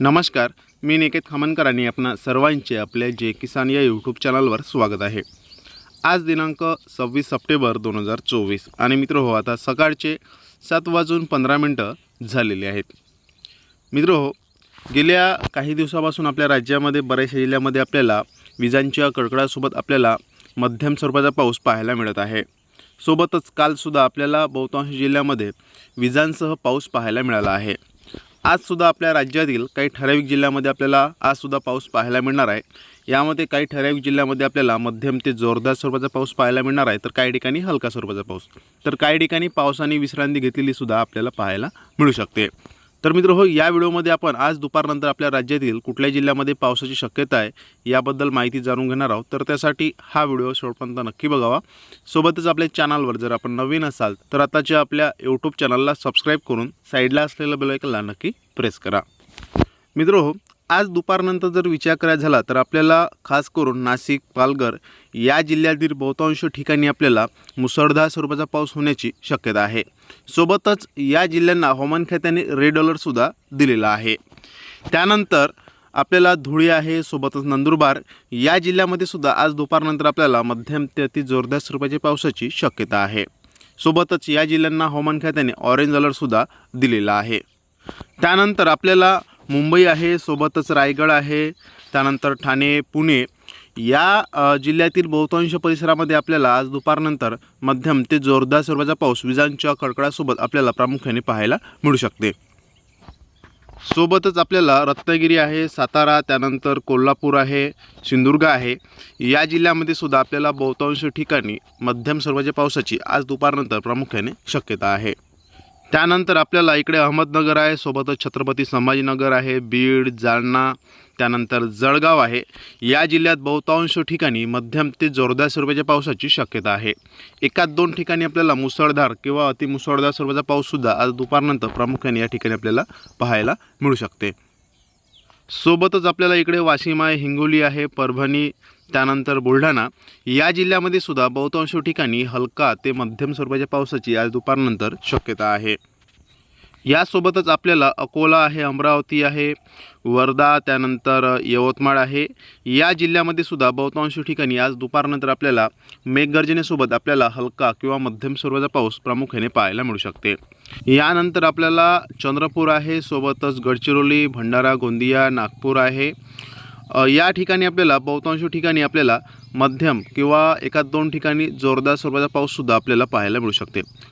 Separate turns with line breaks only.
नमस्कार मी निकेत खामनकर आणि आपणा सर्वांचे आपल्या जे किसान या यूट्यूब चॅनलवर स्वागत आहे. आज दिनांक सव्वीस सप्टेंबर दोन हजार चोवीस आणि मित्र हो आता सकाळचे सात वाजून पंधरा मिनटं झालेली आहेत. मित्र हो गेल्या काही दिवसापासून आपल्या राज्यामध्ये बऱ्याचशा जिल्ह्यामध्ये आपल्याला विजांच्या कडकडासोबत आपल्याला मध्यम स्वरूपाचा पाऊस पाहायला मिळत आहे. सोबतच कालसुद्धा आपल्याला बहुतांश जिल्ह्यामध्ये विजांसह पाऊस पाहायला मिळाला आहे. आजसुद्धा आपल्या राज्यातील काही ठराविक जिल्ह्यामध्ये आपल्याला आजसुद्धा पाऊस पाहायला मिळणार आहे. यामध्ये काही ठराविक जिल्ह्यामध्ये आपल्याला मध्यम ते जोरदार स्वरूपाचा पाऊस पाहायला मिळणार आहे. तर काही ठिकाणी हलका स्वरूपाचा पाऊस. तर काही ठिकाणी पावसाने विश्रांती घेतलेली सुद्धा आपल्याला पाहायला मिळू शकते. तर मित्र हो या व्हिडिओमध्ये आपण आज दुपारनंतर आपल्या राज्यातील कुठल्या जिल्ह्यामध्ये पावसाची शक्यता आहे याबद्दल माहिती जाणून घेणार आहोत. तर त्यासाठी हा व्हिडिओ शेवटपर्यंत नक्की बघावा. सोबतच आपल्या चॅनलवर जर आपण नवीन असाल तर आताच्या आपल्या यूट्यूब चॅनलला सबस्क्राईब करून साईडला असलेलं बेलायकनला नक्की प्रेस करा. मित्रो आज दुपारनंतर जर विचार करायचा झाला तर आपल्याला खास करून नाशिक पालघर या जिल्ह्यातील बहुतांश ठिकाणी आपल्याला मुसळधार स्वरूपाचा पाऊस होण्याची शक्यता आहे. सोबतच या जिल्ह्यांना हवामान खात्याने रेड अलर्टसुद्धा दिलेला आहे. त्यानंतर आपल्याला धुळे आहे सोबतच नंदुरबार या जिल्ह्यामध्ये सुद्धा आज दुपारनंतर आपल्याला मध्यम ते अति जोरदार स्वरूपाच्या पावसाची शक्यता आहे. सोबतच या जिल्ह्यांना हवामान खात्याने ऑरेंज अलर्टसुद्धा दिलेला आहे. त्यानंतर आपल्याला मुंबई आहे सोबतच रायगड आहे त्यानंतर ठाणे पुणे. या जिल्ह्यातील बहुतांश परिसरामध्ये आपल्याला आज दुपारनंतर मध्यम ते जोरदार स्वरूपाचा पाऊस विजांच्या कडकडासोबत आपल्याला प्रामुख्याने पाहायला मिळू शकते. सोबतच आपल्याला रत्नागिरी आहे सातारा त्यानंतर कोल्हापूर आहे सिंधुदुर्ग आहे. या जिल्ह्यामध्ये सुद्धा आपल्याला बहुतांश ठिकाणी मध्यम स्वरूपाच्या पावसाची आज दुपारनंतर प्रामुख्याने शक्यता आहे. त्यानंतर आपल्याला इकडे अहमदनगर आहे सोबतच छत्रपती संभाजीनगर आहे बीड जालना त्यानंतर जळगाव आहे. या जिल्ह्यात बहुतांश ठिकाणी मध्यम ते जोरदार स्वरूपाच्या पावसाची शक्यता आहे. एकाच दोन ठिकाणी आपल्याला मुसळधार किंवा अतिमुसळधार स्वरूपाचा पाऊससुद्धा आज दुपारनंतर प्रामुख्याने या ठिकाणी आपल्याला पाहायला मिळू शकते. सोबतच आपल्याला इकडे वाशिम आहे हिंगोली आहे परभणी त्यानंतर बुलढाणा. या जिल्ह्यामध्ये सुद्धा बहुतांश ठिकाणी हलका ते मध्यम स्वरूपाच्या पावसाची आज दुपारनंतर शक्यता आहे. यासोबतच आपल्याला अकोला आहे अमरावती आहे वर्धा त्यानंतर यवतमाळ आहे. या जिल्ह्यामध्ये सुद्धा बहुतांश ठिकाणी आज दुपारनंतर आपल्याला मेघगर्जनेसोबत आपल्याला हलका किंवा मध्यम स्वरूपाचा पाऊस प्रामुख्याने पाहायला मिळू शकते. यानंतर आपल्याला चंद्रपूर आहे सोबतच गडचिरोली भंडारा गोंदिया नागपूर आहे. या ठिकाणी आपल्याला बहुतांश ठिकाणी आपल्याला मध्यम किंवा एकाच दोन ठिकाणी जोरदार स्वरूपाचा पाऊससुद्धा आपल्याला पाहायला मिळू शकते.